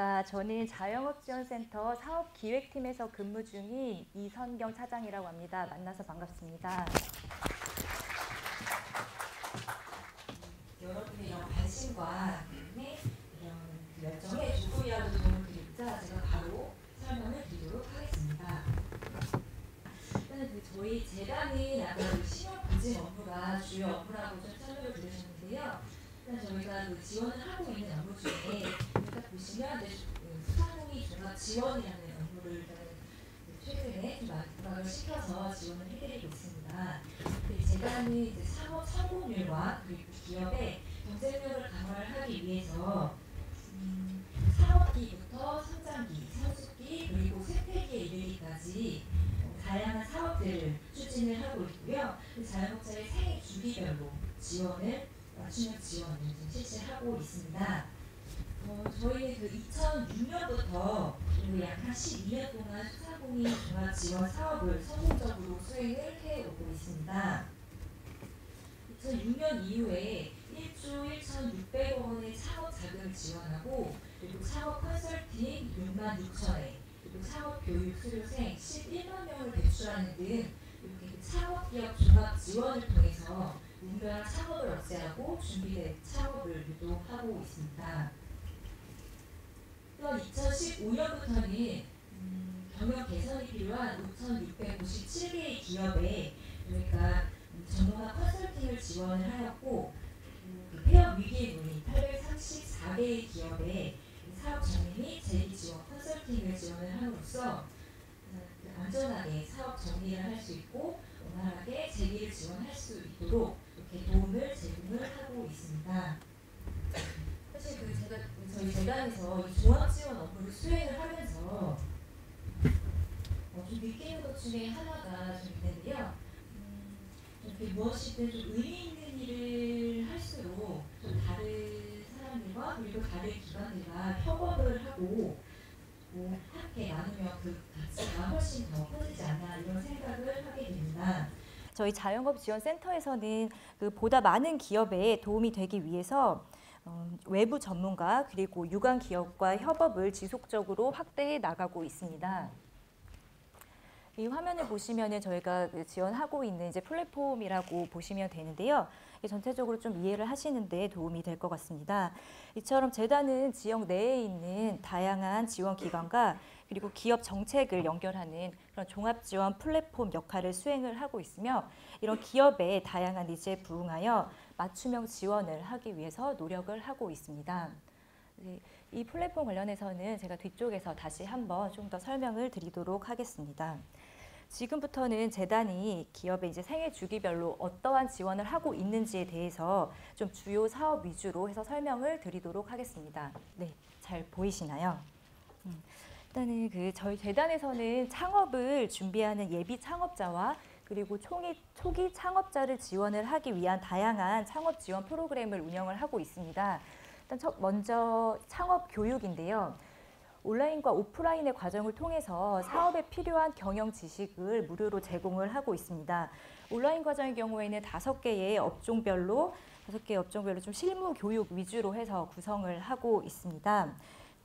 안녕하십니까. 저는 자영업지원센터 사업기획팀에서 근무 중인 이선경 차장이라고 합니다. 만나서 반갑습니다. 여러분의 관심과 열정에 조금이라도 도움을 드리고자 제가 바로 설명을 드리도록 하겠습니다. 일단 그 저희 재단이 아까 그 신용 보증 업무가 주요 업무라고 좀 설명을 드리셨는데요. 일단 저희가 그 지원을 하고 있는 업무 중에 일단 보시면 이제 그 소상공인 종합 지원이라는 업무를 최근에 부각을 시켜서 지원을 해드리고 있습니다. 그 재단이 이제 창업 성공률과 그리고 기업의 경쟁력을 강화를 하기 위해서 음, 사업기부터 성장기, 성숙기 그리고 쇠퇴기에 이르기까지 어, 다양한 사업들을 추진을 하고 있고요. 그 자영업자의 생애 주기별로 지원을 맞춤형 지원을 실시하고 있습니다. 어, 저희 그 2006년부터 그리고 약한 12년 동안 소상공인 종합 지원 사업을 성공적으로 수행을 해오고 있습니다. 2006년 이후에 1조 1,600억 원의 창업 자금을 지원하고 그리고 창업 컨설팅 6만 6천회 그리고 창업 교육 수료생 11만 명을 배출하는 등 이렇게 그 창업기업 종합 지원을 통해서 무분별한 창업을 억제하고 준비된 창업을 유도하고 있습니다. 또한 2015년부터는 음, 경영 개선이 필요한 5,657개의 기업에 그러니까 전문가 컨설팅을 지원을 하였고 그 폐업 위기에 놓인 834개의 기업에 사업 정리 및 재기 지원 컨설팅을 지원을 함으로써 어, 안전하게 사업 정리를 할 수 있고 원활하게 재기를 지원할 수 있도록 이렇게 도움을 제공을 하고 있습니다. 사실 그 제가 저희 재단에서 이 종합 수행을 하면서 어, 좀 느끼는 것 중에 하나가 좀 있는데요. 음, 이렇게 무엇이든 좀 의미 있는 일을 할수록 좀 다른 사람들과 그리고 다른 기관들과 협업을 하고 뭐 함께 나누면 그 가치가 훨씬 더 커지지 않나 이런 생각을 하게 됩니다. 저희 자영업 지원센터에서는 그 보다 많은 기업에 도움이 되기 위해서 어, 외부 전문가 그리고 유관 기업과 협업을 지속적으로 확대해 나가고 있습니다. 이 화면을 보시면은 저희가 그 지원하고 있는 이제 플랫폼이라고 보시면 되는데요. 전체적으로 좀 이해를 하시는데 도움이 될 것 같습니다. 이처럼 재단은 지역 내에 있는 다양한 지원 기관과 그리고 기업 정책을 연결하는 그런 종합 지원 플랫폼 역할을 수행을 하고 있으며 이런 기업의 다양한 니즈에 부응하여 맞춤형 지원을 하기 위해서 노력을 하고 있습니다. 네, 이 플랫폼 관련해서는 제가 뒤쪽에서 다시 한번 좀 더 설명을 드리도록 하겠습니다. 지금부터는 재단이 기업의 이제 생애 주기별로 어떠한 지원을 하고 있는지에 대해서 좀 주요 사업 위주로 해서 설명을 드리도록 하겠습니다. 네, 잘 보이시나요? 음, 일단은 그 저희 재단에서는 창업을 준비하는 예비 창업자와 그리고 초기, 초기 창업자를 지원을 하기 위한 다양한 창업 지원 프로그램을 운영을 하고 있습니다. 일단 첫 먼저 창업 교육인데요. 온라인과 오프라인의 과정을 통해서 사업에 필요한 경영 지식을 무료로 제공을 하고 있습니다. 온라인 과정의 경우에는 다섯 개의 업종별로 다섯 개의 업종별로 좀 실무 교육 위주로 해서 구성을 하고 있습니다.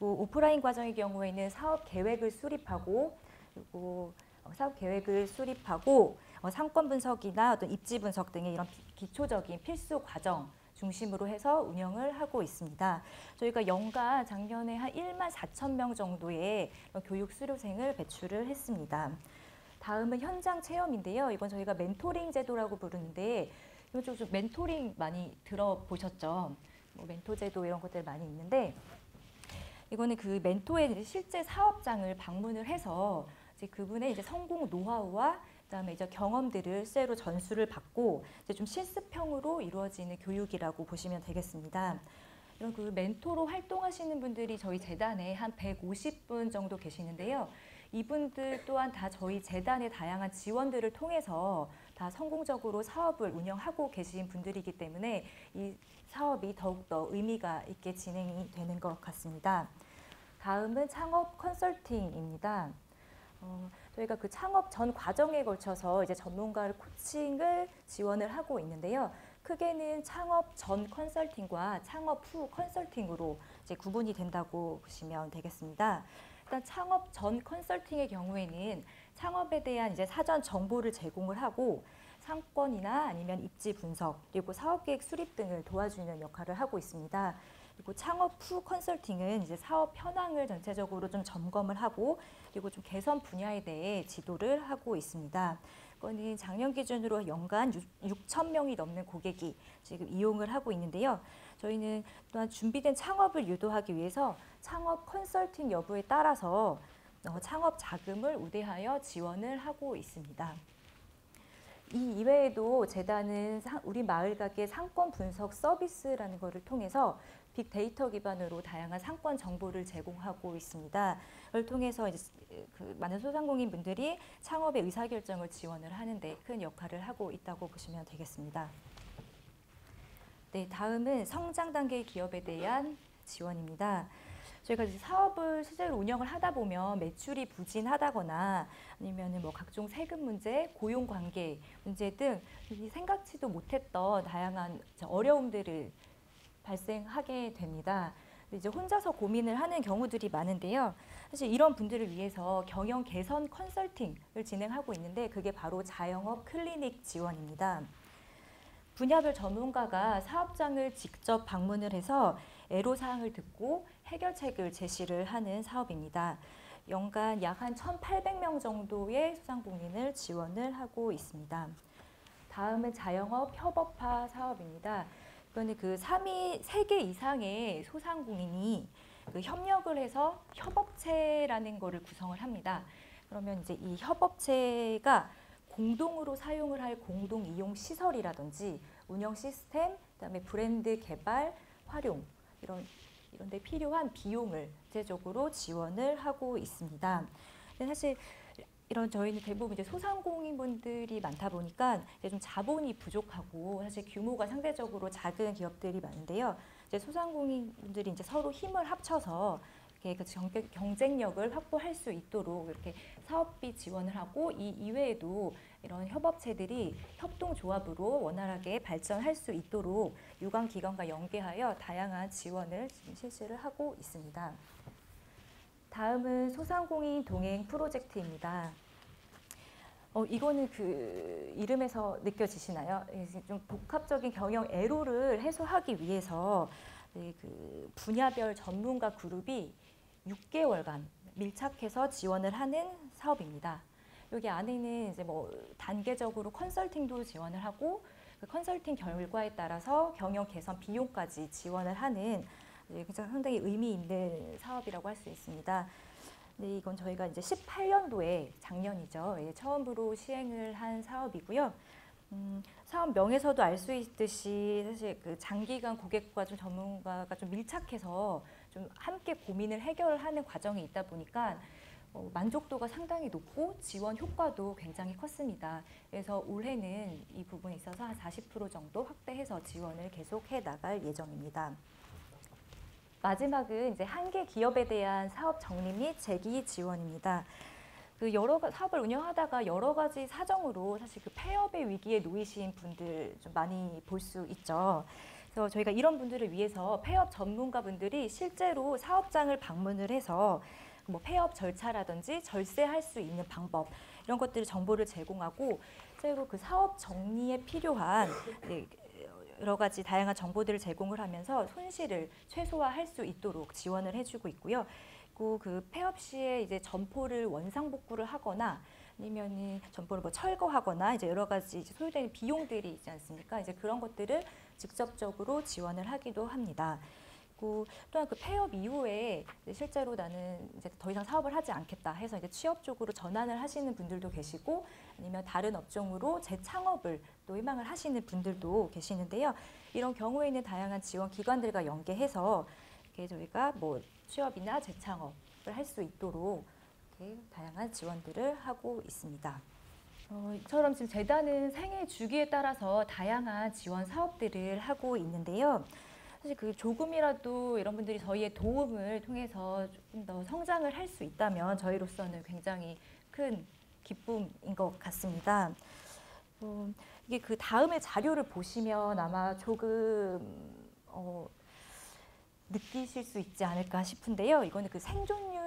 오프라인 과정의 경우에는 사업 계획을 수립하고 그리고 사업 계획을 수립하고 어, 상권 분석이나 어떤 입지 분석 등의 이런 기초적인 필수 과정 중심으로 해서 운영을 하고 있습니다. 저희가 연간 작년에 한 1만 4천 명 정도의 교육 수료생을 배출을 했습니다. 다음은 현장 체험인데요. 이건 저희가 멘토링 제도라고 부르는데 이건 좀, 멘토링 많이 들어보셨죠? 뭐 멘토 제도 이런 것들 많이 있는데 이거는 그 멘토의 실제 사업장을 방문을 해서 이제 그분의 이제 성공 노하우와 그다음에 이제 경험들을 쇠로 전수를 받고 이제 좀 실습형으로 이루어지는 교육이라고 보시면 되겠습니다. 이런 그 멘토로 활동하시는 분들이 저희 재단에 한 150분 정도 계시는데요. 이분들 또한 다 저희 재단의 다양한 지원들을 통해서 다 성공적으로 사업을 운영하고 계신 분들이기 때문에 이 사업이 더욱더 의미가 있게 진행이 되는 것 같습니다. 다음은 창업 컨설팅입니다. 어, 저희가 그 창업 전 과정에 걸쳐서 이제 전문가를 코칭을 지원을 하고 있는데요. 크게는 창업 전 컨설팅과 창업 후 컨설팅으로 이제 구분이 된다고 보시면 되겠습니다. 일단 창업 전 컨설팅의 경우에는 창업에 대한 이제 사전 정보를 제공을 하고 상권이나 아니면 입지 분석 그리고 사업 계획 수립 등을 도와주는 역할을 하고 있습니다. 그리고 창업 후 컨설팅은 이제 사업 현황을 전체적으로 좀 점검을 하고 그리고 좀 개선 분야에 대해 지도를 하고 있습니다. 이거는 작년 기준으로 연간 6천 명이 넘는 고객이 지금 이용을 하고 있는데요. 저희는 또한 준비된 창업을 유도하기 위해서 창업 컨설팅 여부에 따라서 어, 창업 자금을 우대하여 지원을 하고 있습니다. 이 이외에도 재단은 상- 우리 마을 가게 상권 분석 서비스라는 것을 통해서 빅데이터 기반으로 다양한 상권 정보를 제공하고 있습니다. 이걸 통해서 그 많은 소상공인 분들이 창업의 의사결정을 지원을 하는데 큰 역할을 하고 있다고 보시면 되겠습니다. 네, 다음은 성장 단계 기업에 대한 지원입니다. 저희가 이제 사업을 실제로 운영을 하다 보면 매출이 부진하다거나 아니면은 뭐 각종 세금 문제, 고용 관계 문제 등이 생각지도 못했던 다양한 어려움들을 발생하게 됩니다. 이제 혼자서 고민을 하는 경우들이 많은데요. 사실 이런 분들을 위해서 경영 개선 컨설팅을 진행하고 있는데 그게 바로 자영업 클리닉 지원입니다. 분야별 전문가가 사업장을 직접 방문을 해서 애로사항을 듣고 해결책을 제시를 하는 사업입니다. 연간 약 한 1,800명 정도의 소상공인을 지원을 하고 있습니다. 다음은 자영업 협업화 사업입니다. 이거는 그 3위 3개 이상의 소상공인이 그 협력을 해서 협업체라는 거를 구성을 합니다. 그러면 이제 이 협업체가 공동으로 사용을 할 공동 이용 시설이라든지 운영 시스템, 그다음에 브랜드 개발, 활용 이런 이런 데 필요한 비용을 구체적으로 지원을 하고 있습니다. 사실 이런 저희는 대부분 이제 소상공인 분들이 많다 보니까 이제 좀 자본이 부족하고 사실 규모가 상대적으로 작은 기업들이 많은데요. 이제 소상공인 분들이 이제 서로 힘을 합쳐서 그 경쟁- 경쟁력을 확보할 수 있도록 이렇게 사업비 지원을 하고 이 이외에도 이런 협업체들이 협동조합으로 원활하게 발전할 수 있도록 유관 기관과 연계하여 다양한 지원을 지금 실시를 하고 있습니다. 다음은 소상공인 동행 프로젝트입니다. 어, 이거는 그 이름에서 느껴지시나요? 이제 좀 복합적인 경영 애로를 해소하기 위해서 네, 그 분야별 전문가 그룹이 6개월간 밀착해서 지원을 하는 사업입니다. 여기 안에는 이제 뭐 단계적으로 컨설팅도 지원을 하고 그 컨설팅 결과에 따라서 경영 개선 비용까지 지원을 하는 상당히 의미 있는 사업이라고 할 수 있습니다. 네, 이건 저희가 이제 18년도에 작년이죠. 예, 처음으로 시행을 한 사업이고요. 음, 사업 명에서도 알 수 있듯이 사실 그 장기간 고객과 좀 전문가가 좀 밀착해서 좀 함께 고민을 해결하는 과정이 있다 보니까 어, 만족도가 상당히 높고 지원 효과도 굉장히 컸습니다. 그래서 올해는 이 부분에 있어서 한 40% 정도 확대해서 지원을 계속해 나갈 예정입니다. 마지막은 이제 한계 기업에 대한 사업 정리 및 재기 지원입니다. 그 여러 가- 사업을 운영하다가 여러 가지 사정으로 사실 그 폐업의 위기에 놓이신 분들 좀 많이 볼 수 있죠. 그래서 저희가 이런 분들을 위해서 폐업 전문가분들이 실제로 사업장을 방문을 해서 뭐 폐업 절차라든지 절세할 수 있는 방법 이런 것들을 정보를 제공하고 실제로 그 사업 정리에 필요한 네, 여러 가지 다양한 정보들을 제공을 하면서 손실을 최소화할 수 있도록 지원을 해주고 있고요. 그리고 그 폐업 시에 이제 점포를 원상 복구를 하거나 아니면은 점포를 뭐 철거하거나 이제 여러 가지 소요되는 비용들이 있지 않습니까? 이제 그런 것들을 직접적으로 지원을 하기도 합니다. 그리고 또한 그 폐업 이후에 실제로 나는 이제 더 이상 사업을 하지 않겠다 해서 이제 취업 쪽으로 전환을 하시는 분들도 계시고 아니면 다른 업종으로 재창업을 또 희망을 하시는 분들도 계시는데요. 이런 경우에는 다양한 지원 기관들과 연계해서 이렇게 저희가 뭐 취업이나 재창업을 할 수 있도록 다양한 지원들을 하고 있습니다. 어, 이처럼 지금 재단은 생애 주기에 따라서 다양한 지원 사업들을 하고 있는데요. 사실 그 조금이라도 이런 분들이 저희의 도움을 통해서 조금 더 성장을 할 수 있다면 저희로서는 굉장히 큰 기쁨인 것 같습니다. 어, 이게 그 다음에 자료를 보시면 아마 조금 어, 느끼실 수 있지 않을까 싶은데요. 이거는 그 생존율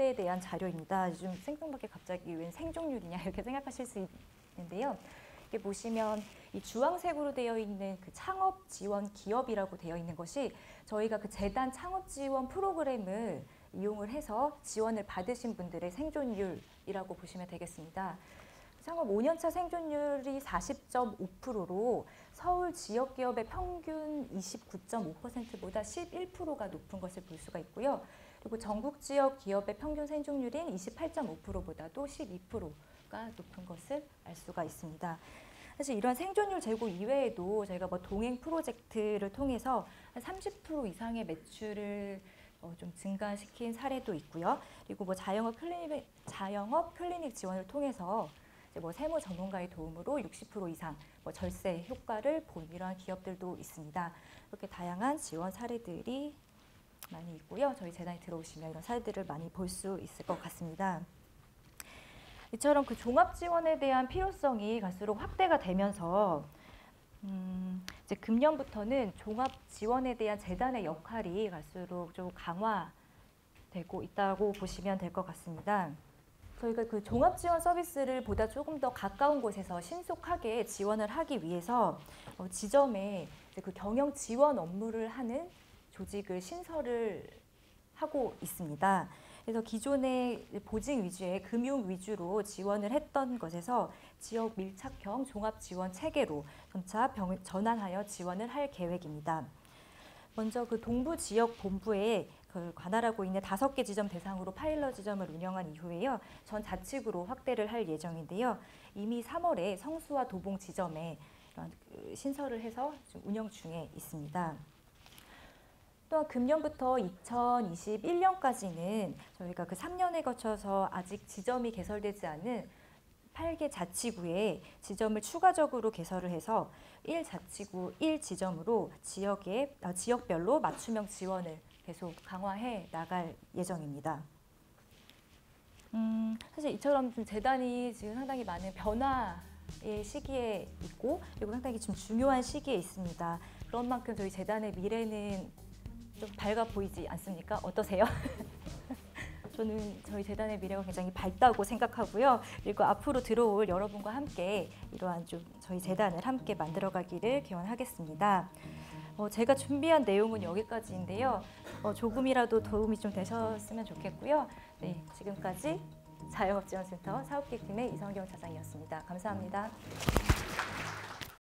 에 대한 자료입니다. 요즘 생뚱맞게 갑자기 웬 생존율이냐 이렇게 생각하실 수 있는데요. 이게 보시면 이 주황색으로 되어 있는 그 창업 지원 기업이라고 되어 있는 것이 저희가 그 재단 창업 지원 프로그램을 이용을 해서 지원을 받으신 분들의 생존율이라고 보시면 되겠습니다. 창업 5년차 생존율이 40.5%로 서울 지역 기업의 평균 29.5%보다 11%가 높은 것을 볼 수가 있고요. 그리고 전국 지역 기업의 평균 생존율인 28.5%보다도 12%가 높은 것을 알 수가 있습니다. 사실 이런 생존율 제고 이외에도 저희가 뭐 동행 프로젝트를 통해서 한 30% 이상의 매출을 어, 좀 증가시킨 사례도 있고요. 그리고 뭐 자영업 클리닉 자영업 클리닉 지원을 통해서 뭐 세무 전문가의 도움으로 60% 이상 뭐 절세 효과를 본 이러한 기업들도 있습니다. 이렇게 다양한 지원 사례들이 많이 있고요. 저희 재단에 들어오시면 이런 사례들을 많이 볼 수 있을 것 같습니다. 이처럼 그 종합 지원에 대한 필요성이 갈수록 확대가 되면서 음, 이제 금년부터는 종합 지원에 대한 재단의 역할이 갈수록 좀 강화되고 있다고 보시면 될 것 같습니다. 저희가 그 종합 지원 서비스를 보다 조금 더 가까운 곳에서 신속하게 지원을 하기 위해서 어, 지점에 그 경영 지원 업무를 하는 조직을 신설을 하고 있습니다. 그래서 기존의 보직 위주의 금융 위주로 지원을 했던 것에서 지역 밀착형 종합 지원 체계로 점차 병- 전환하여 지원을 할 계획입니다. 먼저 그 동부 지역 본부에 그 관할하고 있는 다섯 개 지점 대상으로 파일럿 지점을 운영한 이후에요. 전 자치구로 확대를 할 예정인데요. 이미 3월에 성수와 도봉 지점에 그 신설을 해서 운영 중에 있습니다. 또한 금년부터 2021년까지는 저희가 그 3년에 거쳐서 아직 지점이 개설되지 않은 8개 자치구에 지점을 추가적으로 개설을 해서 1자치구 1지점으로 지역에 아, 지역별로 맞춤형 지원을 계속 강화해 나갈 예정입니다. 음, 사실 이처럼 좀 재단이 지금 상당히 많은 변화의 시기에 있고 그리고 상당히 좀 중요한 시기에 있습니다. 그런 만큼 저희 재단의 미래는 좀 밝아 보이지 않습니까? 어떠세요? 저는 저희 재단의 미래가 굉장히 밝다고 생각하고요. 그리고 앞으로 들어올 여러분과 함께 이러한 좀 저희 재단을 함께 만들어가기를 기원하겠습니다. 어, 제가 준비한 내용은 여기까지인데요. 어, 조금이라도 도움이 좀 되셨으면 좋겠고요. 네, 지금까지 자영업지원센터 사업기획팀의 이성경 차장이었습니다. 감사합니다.